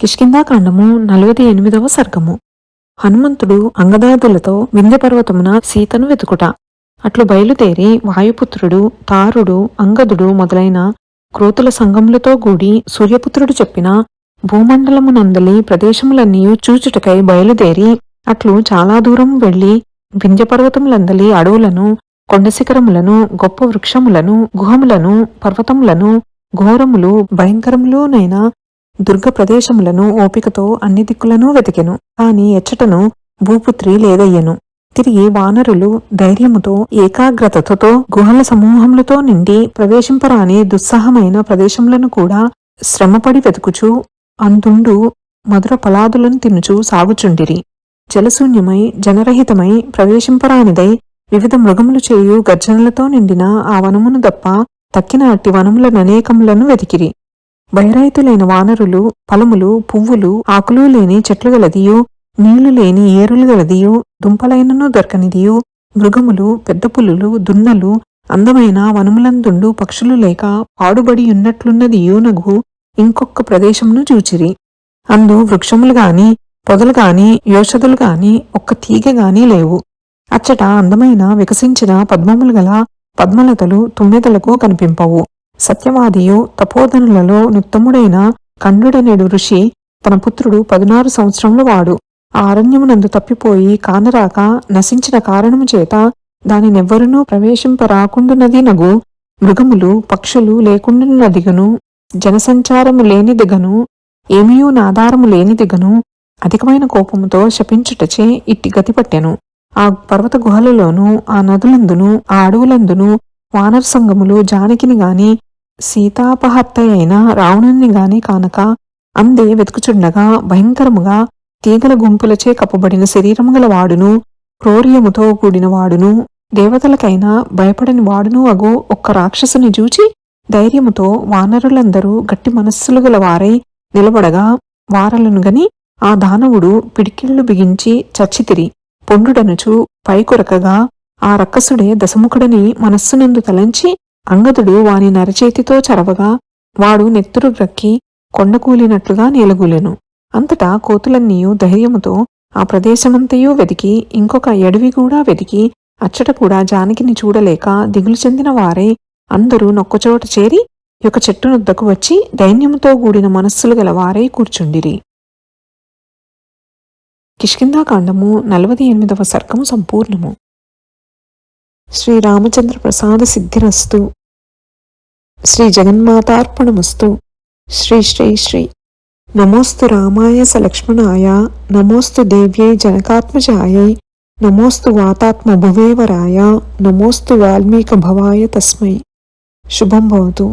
కిష్కిందాకాండము నలభై ఎనిమిదవ సర్గము. హనుమంతుడు అంగదాదులతో వింధ్యపర్వతమున సీతను వెతుకుట. అట్లు బయలుదేరి వాయుపుత్రుడు తారుడు అంగదుడు మొదలైన క్రోతుల సంగములతో గూడి సూర్యపుత్రుడు చెప్పిన భూమండలమునందలి ప్రదేశములన్నీ చూచుటకై బయలుదేరి అట్లు చాలా దూరం వెళ్ళి వింధ్యపర్వతములందలి అడవులను కొండశిఖరములను గొప్ప వృక్షములను గుహములను పర్వతములను ఘోరములు భయంకరములునైన దుర్గ ప్రదేశములను ఓపికతో అన్ని దిక్కులను వెతికెను. కాని ఎచ్చటను భూపుత్రి లేదయ్యెను. తిరిగి వానరులు ధైర్యముతో ఏకాగ్రతతో గుహల సమూహములతో నిండి ప్రవేశింపరాని దుస్సహమైన ప్రదేశములను కూడా శ్రమపడి వెతుకుచు అందుండు మధుర ఫలాదులను తినుచు సాగుచుండిరి. జలశూన్యమై జనరహితమై ప్రవేశింపరానిదై వివిధ మృగములు చేయు గర్జనలతో నిండిన ఆ వనమును దప్ప తక్కిన అట్టి వనములననేకములను వెతికిరి. బహిరాయితులైన వానరులు ఫలములు పువ్వులు ఆకులు లేని చెట్లు గలదియు నీళ్ళు లేని ఏరులు గలదియు దుంపలైనను దొరకనిదియు మృగములు పెద్ద పులులు దున్నలు అందమైన వనములందుండు పక్షులు లేక పాడుబడి ఉన్నట్లున్నది నగు ఇంకొక ప్రదేశమును చూచిరి. అందు వృక్షములు గాని పొదలు గాని యోషధులు గాని ఒక్క తీగ గాని లేవు. అచ్చట అందమైన వికసించిన పద్మములు గల పద్మలతలు తుమ్మెదలకు కనిపింపవు. సత్యవాదియు తపోధనులలో నిత్తముడైన కండుడనేడు ఋషి తన పుత్రుడు పదునారు సంవత్సరముల వాడు. ఆ అరణ్యమునందు తప్పిపోయి కానరాక నశించిన కారణము చేత దానినెవ్వరనూ ప్రవేశింపరాకుండునది నగు. మృగములు పక్షులు లేకుండునదిగను. జనసంచారము లేని దిగను ఏమీయూ నాధారము లేని దిగను అధికమైన కోపముతో శపించుటచే ఇట్టి గతిపట్టెను ఆ పర్వత గుహలలోనూ ఆ నదులందును ఆ అడవులందును వానర సంగములు జానకిని గాని సీతాపహత్య అయిన రావణుణ్ణి గాని కానక అందే వెతుకుచుండగా భయంకరముగా తీగల గుంపులచే కప్పబడిన శరీరము గల వాడును క్రోర్యముతో కూడిన వాడును దేవతలకైనా భయపడని వాడును అగో ఒక్క రాక్షసుని చూచి ధైర్యముతో వానరులందరూ గట్టి మనస్సులు గల వారై నిలబడగా వారలను గని ఆ దానవుడు పిడికిళ్ళు బిగించి చచ్చితిరి పొండుడనుచు పైకొరకగా ఆ రక్కసుడే దశముఖుడని మనస్సునందు తలంచి అంగదుడు వాని నరచేతితో చరవగా వాడు నెత్తురు గ్రక్కి కొండకూలినట్లుగా నీలగూలెను. అంతటా కోతులన్నీయూ ధైర్యముతో ఆ ప్రదేశమంతయూ వెతికి ఇంకొక ఎడవి కూడా వెతికి అచ్చట కూడా జానకిని చూడలేక దిగులు చెందిన వారే అందరూ నొక్కచోట చేరి యొక్క చెట్టునుద్దకు వచ్చి దైన్యముతో కూడిన మనస్సులు గల వారై కూర్చుండిరి. కిష్కిందాకాండము నలభై ఎనిమిదవ సర్గము సంపూర్ణము. శ్రీరామచంద్ర ప్రసాద సిద్ధిరస్తు. శ్రీ జగన్మాతార్పణమస్తు శ్రీ శ్రీ శ్రీ నమోస్తు రామాయ సలక్ష్మణాయ నమోస్తు దేవ్యై జనకాత్మజాయై నమోస్తు వాతాత్మ భువేవరాయ నమోస్తు వాల్మీక భవాయ తస్మై శుభం భవతు